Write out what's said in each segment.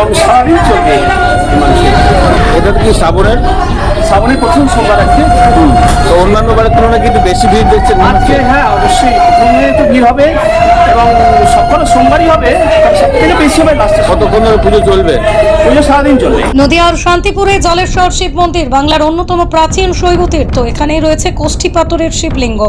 এবং সারাদিন চলবে এটা কি শ্রাবণের শ্রাবণের প্রথম সোমবার আজকে। তো অন্যান্য বারের তুলনায় কিন্তু বেশি ভিড় দেখছেন আজকে হ্যাঁ অবশ্যই। প্রথমে তো ভিড় হবে এবং সকল সোমবারই হবে সব থেকে বেশি হবে লাস্টে কতক্ষণ ধরে পুজো চলবে? পুজো সারাদিন চলবে। নদিয়ার শান্তিপুরে জলেশ্বর শিব মন্দির বাংলার অন্যতম প্রাচীন শৈব তীর্থ। এখানেই রয়েছে কোষ্ঠী পাথরের শিবলিঙ্গ।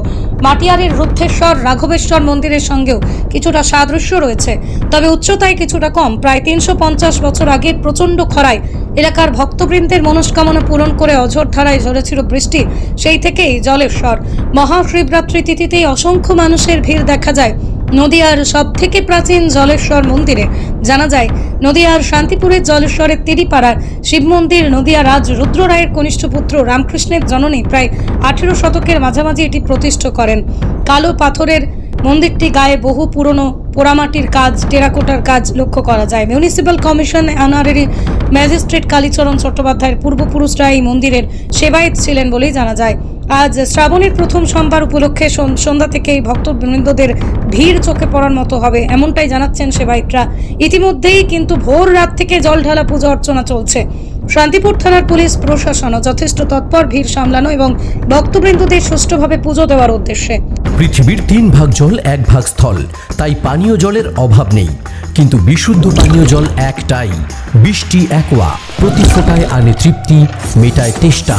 মাটিয়ারের রুদ্ধেশ্বর রাঘবেশ্বর মন্দিরের সঙ্গেও কিছুটা সাদৃশ্য রয়েছে। তবে উচ্চতায় কিছুটা কম। প্রায় তিনশো পঞ্চাশ বছর আগে প্রচণ্ড খরায় এলাকার ভক্তবৃন্দের মনস্কামনা পূরণ করে অঝোর ধারায় ঝরেছিল বৃষ্টি। সেই থেকেই জলেশ্বর মহাশিবরাত্রি তিথিতেই অসংখ্য মানুষের ভিড় দেখা যায়। নদিয়ার সব থেকে প্রাচীন জলেশ্বর মন্দিরে। জানা যায়, নদিয়ার শান্তিপুরের জলেশ্বরের তিরিপাড়ার শিব মন্দির নদিয়া রাজ রুদ্র রায়ের কনিষ্ঠ পুত্র রামকৃষ্ণের জননী প্রায় আঠেরো শতকের মাঝামাঝি এটি প্রতিষ্ঠা করেন। কালো পাথরের মন্দিরটি গায়ে বহু পুরনো পোড়ামাটির কাজ, টেরাকোটার কাজ লক্ষ্য করা যায়। Municipal commission honorary magistrate Kalicharan চট্টোপাধ্যায়ের পূর্বপুরুষরা এই মন্দিরের সেবায়েত ছিলেন বলেই জানা যায়। আজ শ্রাবণের প্রথম সোমবার উপলক্ষে সন- সন্ধ্যা থেকেই ভক্তবৃন্দদের ভিড় চোখে পড়ার মতো হবে, এমনটাই জানাচ্ছেন সেবায়িতরা। ইতিমধ্যেই কিন্তু ভোর রাত থেকে জল ঢালা পূজা অর্চনা চলছে। শান্তিপুর থানার পুলিশ, প্রশাসনও যথেষ্ট তৎপর ভিড় সামলানো এবং ভক্তবৃন্দদের সুষ্ঠুভাবে পুজো দেওয়ার উদ্দেশ্যে। পৃথিবীর তিন ভাগ জল এক ভাগ স্থল। তাই পানীয় জলের অভাব নেই। কিন্তু বিশুদ্ধ পানীয় জল একটাই। বৃষ্টি একোয়া প্রতি ফোটায় আনে তৃপ্তি মেটায় তেষ্টা।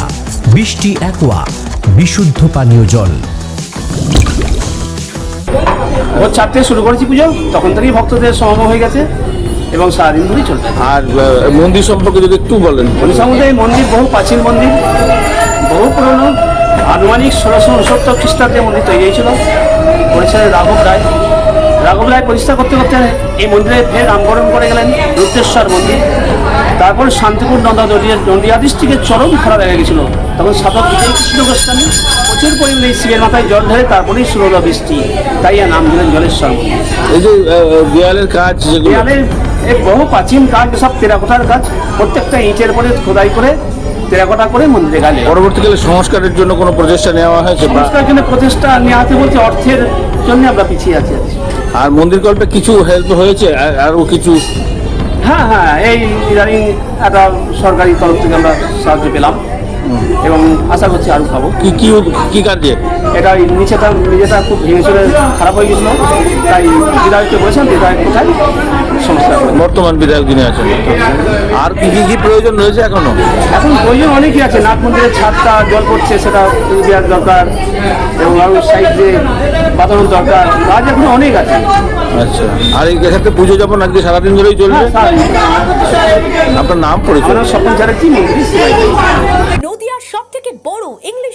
বৃষ্টি একোয়া বিশুদ্ধ পানীয় জল। ভোর চারটে শুরু করেছি পুজো তখন থেকেই ভক্তদের সমাগম হয়ে গেছে এবং সারাদিন ধরেই চলবে আর মন্দির সম্পর্কে যদি একটু বলেন। হরিসমুদ্রে এই মন্দির বহু প্রাচীন মন্দির বহু পুরনো আনুমানিক ষোলোশো উনসত্তর খ্রিস্টাব্দে মন্দির তৈরি হয়েছিল। করেছিলেন রাঘব রায়। রাঘব রায় প্রতিষ্ঠা করতে করতে এই মন্দিরে ফের নামকরণ করে গেলেন রুদ্রেশ্বর মন্দির। তারপর শান্তিপুর নন্দা নদিয়া নদিয়া ডিস্ট্রিক্টের চরম খরা দেখা গেছিল। তখন সাধক কৃষ্ণ গোস্বামী প্রচুর পরিমাণে এই শিবের মাথায় জল ধরে তারপরেই শুরু হলো বৃষ্টি তাই এর নাম দিলেন জলেশ্বর। এই যে দেয়ালের কাজ দেয়ালের এই বহু প্রাচীন কাজ সব টেরাকোটার কাজ প্রত্যেকটা ইটের পরে খোদাই করে টেরাকোটা করে মন্দিরে গালে। পরবর্তীকালে সংস্কারের জন্য কোনো প্রচেষ্টা নেওয়া হয়েছে সংস্কারের সংস্কার জন্য প্রচেষ্টা নেওয়াতে বলছে অর্থের জন্য আমরা পিছিয়ে আছি। আছি। আর মন্দির কল্পে কিছু হেল্প হয়েছে? আরও কিছু? হ্যাঁ হ্যাঁ এই ইদানিং একটা সরকারি তরফ থেকে আমরা সাহায্য পেলাম। এবং আশা করছি আরও খাব। কি কি কি কার্যে এটা নিচেটা নিজেটা খুব ভেঙে চলে খারাপ হয়ে গেছিল। তাই বিধায়ককে বলেছেন বিধায়ক কোথায়? সমস্যা বর্তমান বিধায়ক যিনি আছেন। আর কি কি কি প্রয়োজন রয়েছে এখনও? এখন প্রয়োজন অনেকই আছে। নাট মন্দিরের ছাদটা জল পড়ছে সেটা দেওয়ার দরকার। এবং আরও সাইড যে বাঁধানোর দরকার। কাজ এখন অনেক আছে। আচ্ছা। আর এই ক্ষেত্রে পুজো যখন আজকে সারাদিন ধরেই চলবে? হ্যাঁ, আপনার নাম পরিচয়? Swapna Chatterjee Mandir